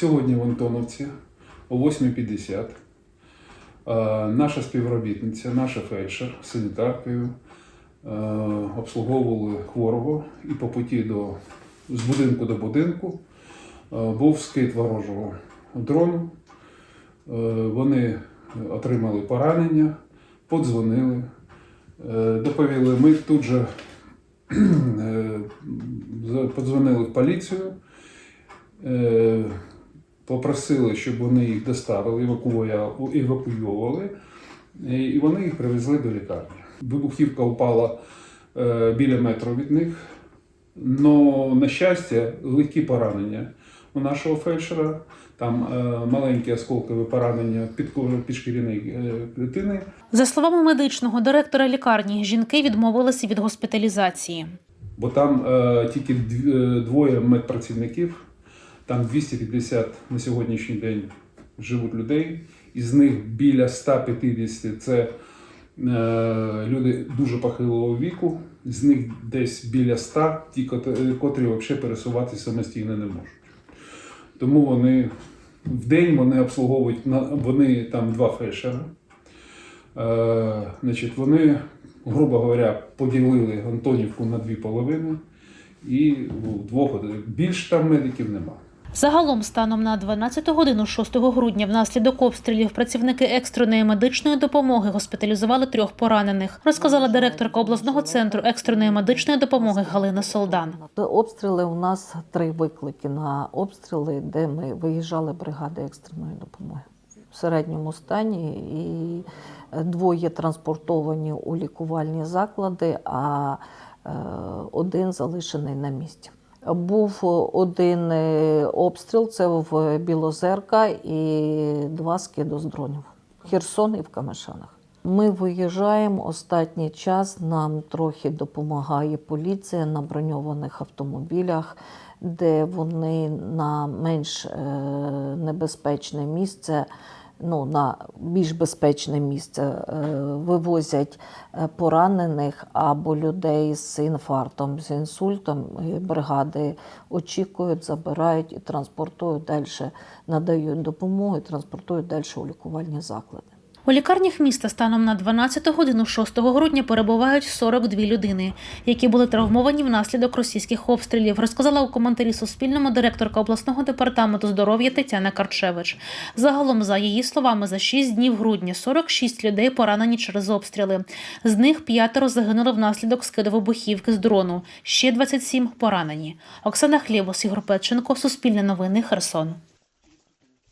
Сьогодні в Антоновці о 8.50 е, наша співробітниця, наша фельдшер санітаркою е, обслуговували хворого і по путі до, з будинку до будинку е, був скид ворожого дрону. Вони отримали поранення, подзвонили, доповіли. Ми тут же подзвонили в поліцію, попросили, щоб вони їх доставили, евакуя- евакуйовували, е, і вони їх привезли до лікарні. Вибухівка впала е, біля метро від них. Но, на щастя, легкі поранення у нашого фельдшера. Там е, маленькі осколкові поранення під, підшкіряної е, клітини. За словами медичного директора лікарні, жінки відмовилися від госпіталізації. Бо там е, тільки двоє медпрацівників, там 250 на сьогоднішній день живуть людей, із них біля 150 це е, люди дуже похилого віку, з них десь біля 100 ті, котрі взагалі пересуватися самостійно не можуть. Тому вони в день вони обслуговують вони там два фельдшера. Е, значить, вони, грубо говоря, поділили Антонівку на дві половини, і вдвох більш там медиків нема. Загалом, станом на 12 годину 6 грудня, внаслідок обстрілів працівники екстреної медичної допомоги госпіталізували трьох поранених, розказала директорка обласного центру екстреної медичної допомоги Галина Солдан. Обстріли у нас три виклики на обстріли, де ми виїжджали бригади екстреної допомоги в середньому стані, і двоє транспортовані у лікувальні заклади, а е, один залишений на місці. Був один е, обстріл, це в Білозерка, і два скиди з дронів. Херсон і в Камишанах. Ми виїжджаємо останній час. Нам трохи допомагає поліція на броньованих автомобілях, де вони на менш е, небезпечне місце, ну на більш безпечне місце е, вивозять е, поранених або людей з інфарктом, з інсультом. Бригади очікують, забирають і транспортують далі, надають допомогу і транспортують далі у лікувальні заклади. У лікарнях міста станом на 12 годину 6 грудня перебувають 42 людини, які були травмовані внаслідок російських обстрілів, розказала у коментарі Суспільному директорка обласного департаменту здоров'я Тетяна Карчевич. Загалом, за її словами, за 6 днів грудня 46 людей поранені через обстріли. З них п'ятеро загинули внаслідок скиду вибухівки з дрону. Ще 27 поранені. Оксана Хлєбос, Ігор Петченко, Суспільне новини, Херсон.